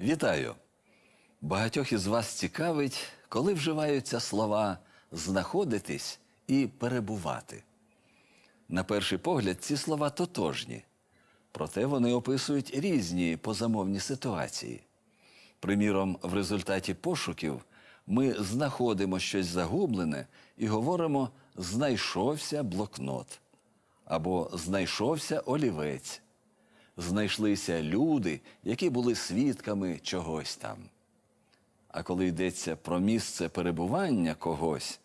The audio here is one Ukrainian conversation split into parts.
Вітаю! Багатьох із вас цікавить, коли вживаються слова знаходитись і перебувати. На перший погляд, ці слова тотожні, проте вони описують різні позамовні ситуації. Приміром, в результаті пошуків ми знаходимо щось загублене і говоримо знайшовся блокнот або знайшовся олівець. Знайшлися люди, які були свідками чогось там. А коли йдеться про місце перебування когось,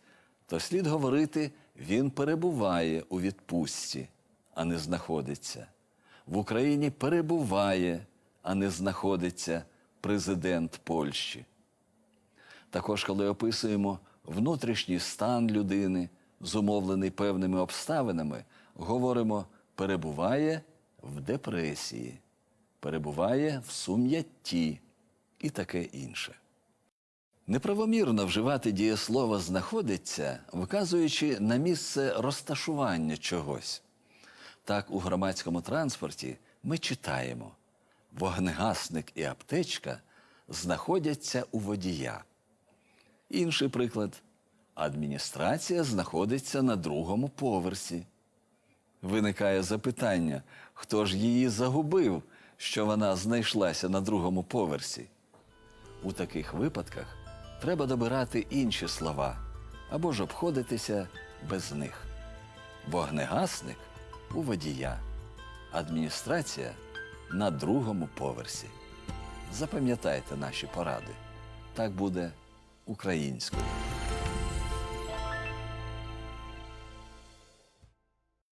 то слід говорити, він перебуває у відпустці, а не знаходиться. В Україні перебуває, а не знаходиться президент Польщі. Також, коли описуємо внутрішній стан людини, зумовлений певними обставинами, говоримо перебуває в депресії, перебуває в сум'ятті і таке інше. Неправомірно вживати дієслово знаходиться, вказуючи на місце розташування чогось. Так, у громадському транспорті ми читаємо: вогнегасник і аптечка знаходяться у водія. Інший приклад адміністрація знаходиться на другому поверсі. Виникає запитання, хто ж її загубив, що вона знайшлася на другому поверсі. У таких випадках треба добирати інші слова або ж обходитися без них. Вогнегасник у водія, адміністрація на другому поверсі. Запам'ятайте наші поради. Так буде українською.